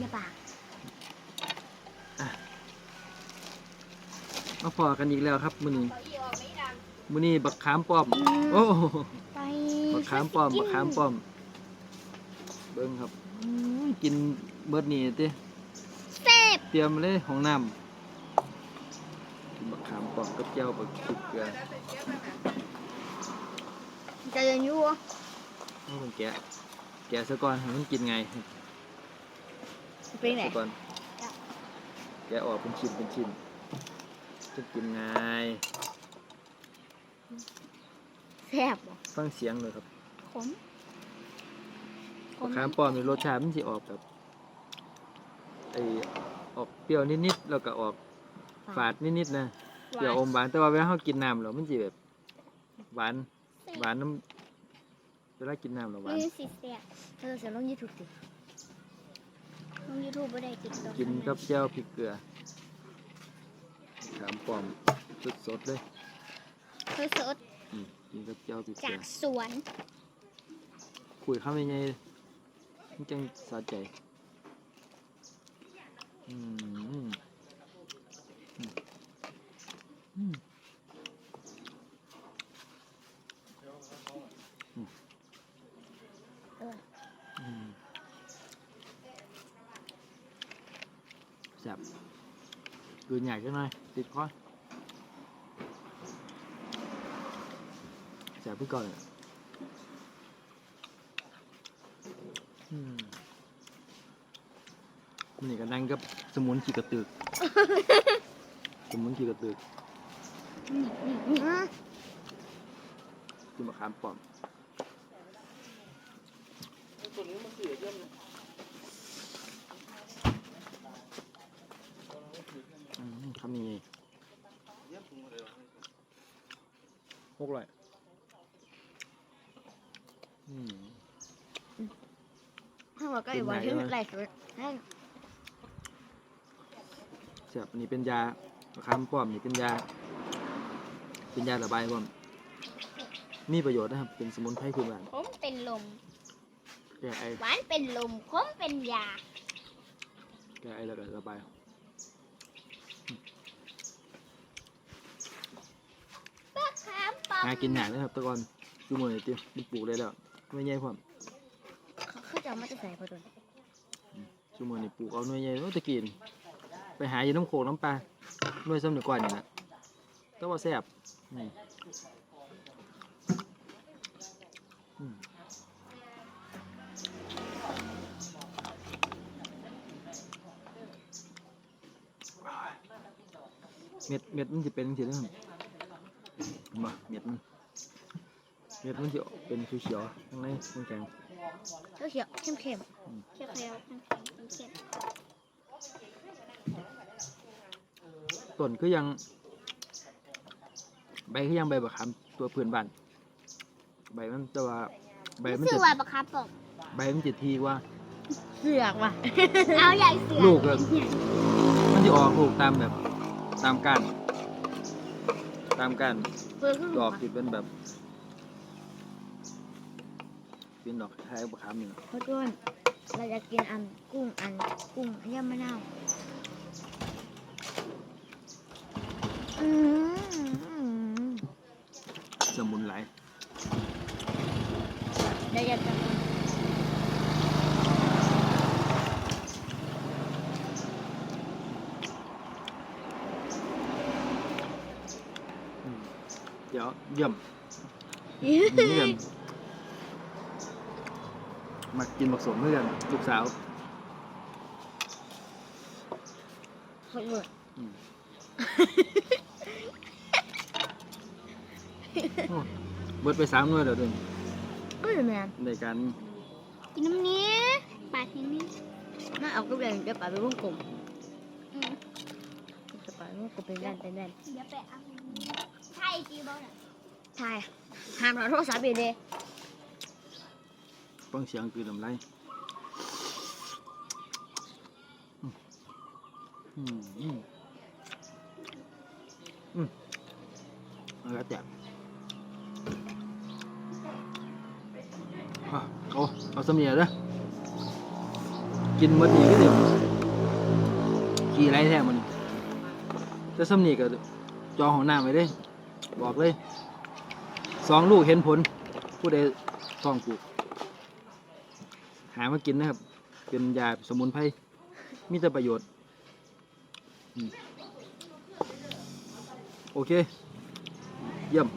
อย่าปากมาพอกันอีกแล้วครับมื้อนี้มื้อนี้บักขามป้อม โอ้ไปบักขามป้อม บักขามป้อม เบิ่งครับอื้อกินเบิดนี่ติเซ่บเตรียมเลยห้องน้ำกินบักขามป้อมกับแจ่วบักพริกเกลือจะเรียนอยู่เอามันแกะแกะซะก่อนให้มันกินไง เป็นไงซะก่อนแกะออกเป็นชิ้นเป็นชิ้นจะกินไงายแซ่บบ่ฟังเสียงเลยครับขมมะขามป้อมนี่รสชาติมันสิออกแบบไอออกเปรี้ยวนิดๆแล้วก็ออกฝาดนิดๆนะเปรี้ยวอมหวานแต่ว่าเวลาเรากินน้ำแล้วมันสิแบบหวานหวานน้ำเวลากินน้ำแล้วหวานนี่สิแซ่บเออเสียลงยูทูบดิ ลงยูทูบไม่ได้กินดอกกินกับแจ่วพริกเกลือมะขามป้อมสดๆเลยเพื่อสดอืมกินกับแจ่วพริกเกจาลืกอสวนคุยข้าวยังไงมันจังสะใจอืมอืมอืม เออ อืม แซ่บกลืนใหญ่จังหน่อย ติดคอแซ่บพี่ก่อนเลยอืมนี่ก็นั่งกับสมุนขี่กระตึก สมุนขี่กระตึกนี่นี่นี่คือมะขามป้อมอืมทำยังไง หกร้อยอืมถ้าบอกก็อีกวันที่ไหลสดให้เสียบอันนี้เป็นยามะขามป้อมนี่เป็นยา เป็นยาระบายป้อมมีประโยชน์นะครับ เป็นสมุนไพรพื้นบ้านผมเป็นลม แก้ไอหวานเป็นลมขมเป็นยา แก้ไอแล้วก็ระบาย มะขามป้อม หากินหนานะครับแตะกอนดูมือนี่ติมันปลูกได้แล้วไม่ใหญ่พร้อมเขาเขาจะเอามาจะใส่พอดนดูมือนี่ปลูกเอาหน่วยใหญ่โอ้ตะกิน ไปหาอยู่น้ำโขงน้ำปลาหน่วยซ้ำหนึ่งก่อนนี่นะแต่ว่าแซ่บนี่อืมเม็ดเม็ดมันจะเป็นสีนะครั บเห็นบ่เม็ดมันเม็ดมันจะเป็นเขียวๆข้างในมันแข็งเขียวเข้มเข้มอืมเขียวเขียวเข้มเข้มเข้มต้นคือยัง ใบคือยังใบบักขามตัวพื้นบ้านใบมันแต่ว่าใบมันชื่จะอว่าบักคาปองใบมันจะทีกว่า เสือกว่ะเอาใหญ่เสือกลูกอะมันจะออกลูกตามแบบตามก้าน ตามก้านเพื่อขึ้นดอกที่เป็นแบบเป็นดอกคล้ายๆบักขามนี่นะพอดนเราจะกินอันกุ้งอันกุ้งย่ำมะนาวอืมสมุนไพรเดี๋ยวจะทำ อืม เดี๋ยวเยี่ยมนี่กันมากินผสมด้วยกันลูกสาวเขาเลยอืมโอ้เบิดไปสามหน่วยแล้วเดินเอ้ยแมนในการกินน้ำเนี้ยปลาทีนี้น่าเอากระเบียงจะปลาไปวงกลมจะปลาไปวงกลมเป็นแดนเป็นแดนเดี๋ยวไปเอา ใช่จีบอลน่ะใช่ห้ามเราโทรศัพท์เด็ดฟังเสียงคือลำไรอืมอืมอืมเอาละแจกอะโอ้เอาสมียเด้อกินหมดนี่ก็เดี๋ยวขี่ไรแท้มันแต่สำนีก็จองของน้ำไว้เด้ บอกเลยสองลูกเห็นผล ผู้ใดท้องปลูกหามากินนะครับ เป็นยาสมุนไพรมีแต่ประโยชน์ โอเค เยี่ยม